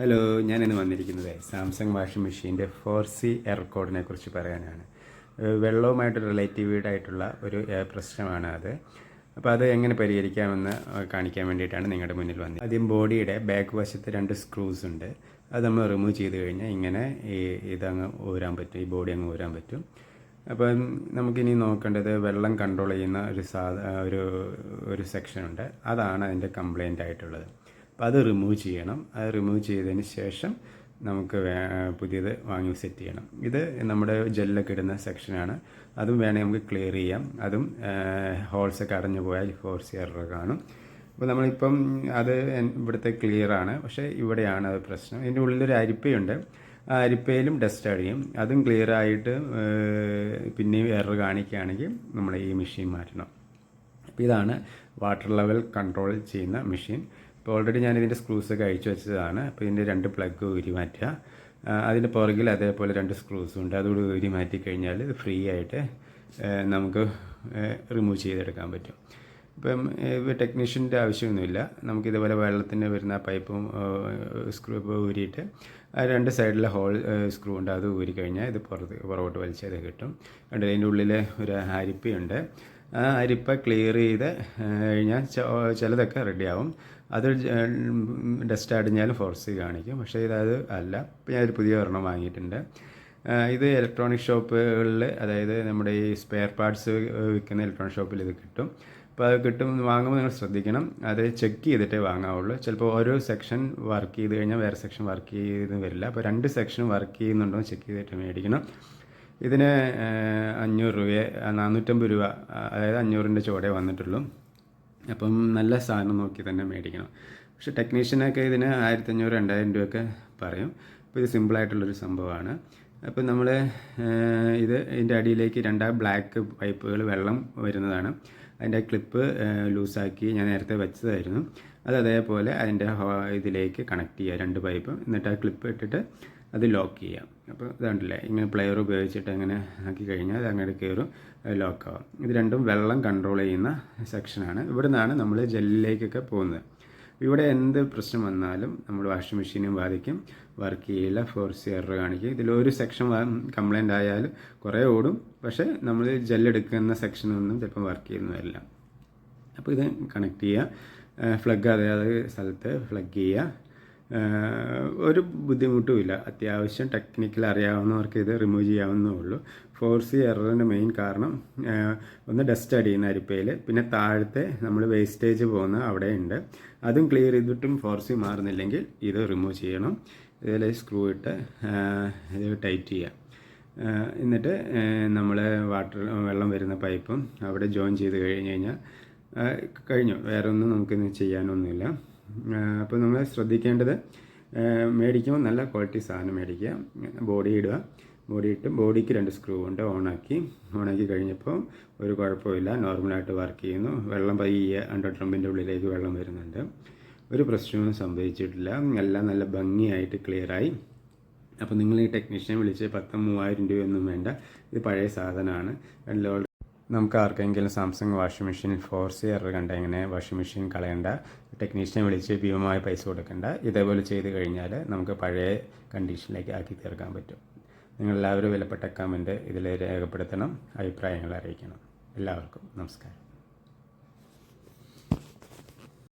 Hello ഞാൻ ഇന്ന് വന്നിരിക്കുന്നത് സാംസങ് വാഷിംഗ് മെഷീന്റെ ഫോർ സി എയർ കോഡിനെ കുറിച്ച് പറയാനാണ്. വെള്ളവുമായിട്ട് റിലേറ്റീവ്ഡ് ആയിട്ടുള്ള ഒരു പ്രശ്നമാണ് അത്. അപ്പോൾ അത് എങ്ങനെ പരിഹരിക്കാമെന്ന് കാണിക്കാൻ വേണ്ടിയിട്ടാണ് നിങ്ങളുടെ മുന്നിൽ വന്നത്. ആദ്യം ബോഡിയുടെ ബാക്ക് വശത്ത് രണ്ട് സ്ക്രൂസ് ഉണ്ട്. അത് നമ്മൾ റിമൂവ് ചെയ്ത് കഴിഞ്ഞാൽ ഇങ്ങനെ ഈ ഇതങ്ങ് ഊരാൻ പറ്റും ഈ ബോഡി അങ്ങ് ഊരാൻ പറ്റും. അപ്പം നമുക്കിനി നോക്കേണ്ടത് വെള്ളം കൺട്രോൾ ചെയ്യുന്ന ഒരു സാധ ഒരു ഒരു സെക്ഷനുണ്ട് അതാണ് അതിന്റെ കംപ്ലൈന്റ് ആയിട്ടുള്ളത്. അപ്പോൾ അത് റിമൂവ് ചെയ്യണം. അത് റിമൂവ് ചെയ്തതിന് ശേഷം നമുക്ക് പുതിയത് വാങ്ങി സെറ്റ് ചെയ്യണം. ഇത് നമ്മുടെ ജെല്ലൊക്കെ ഇടുന്ന സെക്ഷനാണ് അതും വേണമെങ്കിൽ നമുക്ക് ക്ലിയർ ചെയ്യാം. അതും ഹോൾസൊക്കെ അടഞ്ഞു പോയാൽ ഹോൾസ് എറർ കാണും. അപ്പോൾ നമ്മളിപ്പം അത് ഇവിടുത്തെ ആണ്. പക്ഷേ ഇവിടെയാണ് അത് പ്രശ്നം. ഇതിന്റെ ഉള്ളിലൊരു അരിപ്പയുണ്ട്. ആ അരിപ്പയിലും ഡസ്റ്റ് അടിയും അതും ക്ലിയർ ആയിട്ട് പിന്നെയും എറർ കാണിക്കുകയാണെങ്കിൽ നമ്മൾ ഈ മെഷീൻ മാറ്റണം. അപ്പോൾ ഇതാണ് വാട്ടർ ലെവൽ കൺട്രോൾ ചെയ്യുന്ന മെഷീൻ ഇപ്പോൾ ഓൾറെഡി ഞാൻ ഇതിന്റെ സ്ക്രൂസൊക്കെ അഴിച്ചു വെച്ചതാണ്. അപ്പോൾ ഇതിന്റെ രണ്ട് പ്ലഗ് ഊരി മാറ്റുക. അതിന്റെ പുറകിൽ അതേപോലെ രണ്ട് സ്ക്രൂസും ഉണ്ട്. അതുകൂടി ഊരി മാറ്റി കഴിഞ്ഞാൽ ഇത് ഫ്രീ ആയിട്ട് നമുക്ക് റിമൂവ് ചെയ്തെടുക്കാൻ പറ്റും. ഇപ്പം ടെക്നീഷ്യന്റെ ആവശ്യമൊന്നുമില്ല. നമുക്ക് ഇതുപോലെ വെള്ളത്തിന് വരുന്ന പൈപ്പും സ്ക്രൂ ഊരിയിട്ട് ആ രണ്ട് സൈഡിലെ ഹോൾ സ്ക്രൂ ഉണ്ട്. അത് ഊരി കഴിഞ്ഞാൽ ഇത് പുറത്ത് പുറകോട്ട് വലിച്ചത് കിട്ടും. കണ്ടോ അതിന്റെ ഉള്ളിൽ ഒരു അരിപ്പയുണ്ട്. ആ അരിപ്പ ക്ലിയർ ചെയ്ത് കഴിഞ്ഞാൽ ചിലതൊക്കെ റെഡിയാവും അത് ഡസ്റ്റ് അടിഞ്ഞാലും ഫോർസ് കാണിക്കും. പക്ഷേ ഇതത് അല്ല. ഇപ്പം ഞാനൊരു പുതിയ ഒരെണ്ണം വാങ്ങിയിട്ടുണ്ട്. ഇത് ഇലക്ട്രോണിക് ഷോപ്പുകളിൽ അതായത് നമ്മുടെ ഈ സ്പെയർ പാർട്സ് വിൽക്കുന്ന ഇലക്ട്രോണിക് ഷോപ്പിൽ ഇത് കിട്ടും. അപ്പോൾ അത് കിട്ടും വാങ്ങുമ്പോൾ നിങ്ങൾ ശ്രദ്ധിക്കണം. അത് ചെക്ക് ചെയ്തിട്ടേ വാങ്ങാവുള്ളൂ. ചിലപ്പോൾ ഓരോ സെക്ഷൻ വർക്ക് ചെയ്ത് കഴിഞ്ഞാൽ വേറെ സെക്ഷൻ വർക്ക് ചെയ്ത് വരില്ല. അപ്പോൾ രണ്ട് സെക്ഷൻ വർക്ക് ചെയ്യുന്നുണ്ടോ എന്ന് ചെക്ക് ചെയ്തിട്ട് മേടിക്കണം. ഇതിന് അഞ്ഞൂറ് രൂപ നാനൂറ്റമ്പത് രൂപ അതായത് അഞ്ഞൂറിന്റെ ചുവടേ വന്നിട്ടുള്ളൂ. അപ്പം നല്ല സാധനം നോക്കി തന്നെ മേടിക്കണം. പക്ഷേ ടെക്നീഷ്യനൊക്കെ ഇതിന് ആയിരത്തഞ്ഞൂറ് രണ്ടായിരം രൂപയൊക്കെ പറയും. അപ്പോൾ ഇത് സിമ്പിളായിട്ടുള്ളൊരു സംഭവമാണ്. അപ്പോൾ നമ്മൾ ഇത് ഇതിന്റെ അടിയിലേക്ക് രണ്ടാ ബ്ലാക്ക് പൈപ്പുകൾ വെള്ളം വരുന്നതാണ്. അതിന്റെ ക്ലിപ്പ് ലൂസാക്കി ഞാൻ നേരത്തെ വെച്ചതായിരുന്നു. അത് അതേപോലെ അതിന്റെ ഇതിലേക്ക് കണക്ട് ചെയ്യുക രണ്ട് പൈപ്പും. എന്നിട്ട് ആ ക്ലിപ്പ് ഇട്ടിട്ട് അത് ലോക്ക് ചെയ്യാം. അപ്പോൾ ഇതുണ്ടല്ലേ ഇങ്ങനെ പ്ലെയർ ഉപയോഗിച്ചിട്ട് അങ്ങനെ ആക്കി കഴിഞ്ഞാൽ അത് അങ്ങോട്ട് കയറും ലോക്കാവും ഇത് രണ്ടും വെള്ളം കൺട്രോൾ ചെയ്യുന്ന സെക്ഷനാണ് ഇവിടെ നിന്നാണ് നമ്മൾ ജെല്ലിലേക്കൊക്കെ പോകുന്നത്. ഇവിടെ എന്ത് പ്രശ്നം വന്നാലും നമ്മൾ വാഷിംഗ് മെഷീനും ബാധിക്കും. വർക്ക് ചെയ്യില്ല ഫോർസ് എറർ കാണിക്കും. ഇതിലൊരു സെക്ഷൻ കംപ്ലൈന്റ് ആയാലും കുറേ ഓടും. പക്ഷേ നമ്മൾ ജെല്ലെടുക്കുന്ന സെക്ഷനൊന്നും ചിലപ്പോൾ വർക്ക് ചെയ്യുന്നു വരില്ല അപ്പോൾ ഇത് കണക്ട് ചെയ്യുക. ഫ്ലഗ് അതായത് സ്ഥലത്ത് ഫ്ലഗ് ചെയ്യുക. ഒരു ബുദ്ധിമുട്ടുമില്ല. അത്യാവശ്യം ടെക്നിക്കൽ അറിയാവുന്നവർക്ക് ഇത് റിമൂവ് ചെയ്യാവുന്നേ ഉള്ളൂ. ഫോർസി എററിന്റെ മെയിൻ കാരണം ഒന്ന് ഡസ്റ്റ് അടിയുന്ന അരിപ്പയിൽ പിന്നെ താഴത്തെ നമ്മൾ വേസ്റ്റേജ് പോകുന്ന അവിടെ ഉണ്ട് അതും ക്ലിയർ ചെയ്തിട്ടും ഫോർസി മാറുന്നില്ലെങ്കിൽ ഇത് റിമൂവ് ചെയ്യണം. ഇതിൽ സ്ക്രൂ ഇട്ട് ഇത് ടൈറ്റ് ചെയ്യാം. എന്നിട്ട് നമ്മൾ വാട്ടർ വെള്ളം വരുന്ന പൈപ്പും അവിടെ ജോയിൻ ചെയ്ത് കഴിഞ്ഞ് കഴിഞ്ഞാൽ കഴിഞ്ഞു. വേറെ ഒന്നും നമുക്കിന്ന് ചെയ്യാനൊന്നുമില്ല. അപ്പോൾ നമ്മൾ ശ്രദ്ധിക്കേണ്ടത് മേടിക്കുമ്പോൾ നല്ല ക്വാളിറ്റി സാധനം മേടിക്കുക. ബോഡി ഇടുക. ബോഡി ഇട്ട് ബോഡിക്ക് രണ്ട് സ്ക്രൂ ഉണ്ട് ഓണാക്കി ഓണാക്കി കഴിഞ്ഞപ്പോൾ ഒരു കുഴപ്പമില്ല. നോർമലായിട്ട് വർക്ക് ചെയ്യുന്നു. വെള്ളം പയ്യെ അണ്ടർ ഡ്രമ്മിന്റെ ഉള്ളിലേക്ക് വെള്ളം വരുന്നുണ്ട്. ഒരു പ്രശ്നവും സംഭവിച്ചിട്ടില്ല. എല്ലാം നല്ല ഭംഗിയായിട്ട് ക്ലിയറായി അപ്പോൾ നിങ്ങൾ ഈ ടെക്നീഷ്യനെ വിളിച്ച് പത്ത് മൂവായിരം രൂപയൊന്നും വേണ്ട. ഇത് പഴയ സാധനമാണ്. നമുക്ക് ആർക്കെങ്കിലും Samsung washing machine four C error കണ്ട ഇങ്ങനെ വാഷിംഗ് മെഷീൻ കളയണ്ട. ടെക്നീഷ്യനെ വിളിച്ച് ഭീമമായ പൈസ കൊടുക്കണ്ട. ഇതേപോലെ ചെയ്ത് കഴിഞ്ഞാൽ നമുക്ക് പഴയ കണ്ടീഷനിലേക്ക് ആക്കി തീർക്കാൻ പറ്റും. നിങ്ങൾ എല്ലാവരും വിലപ്പെട്ട കമന്റ് ഇതിൽ രേഖപ്പെടുത്തണം. അഭിപ്രായങ്ങൾ അറിയിക്കണം. എല്ലാവർക്കും നമസ്കാരം.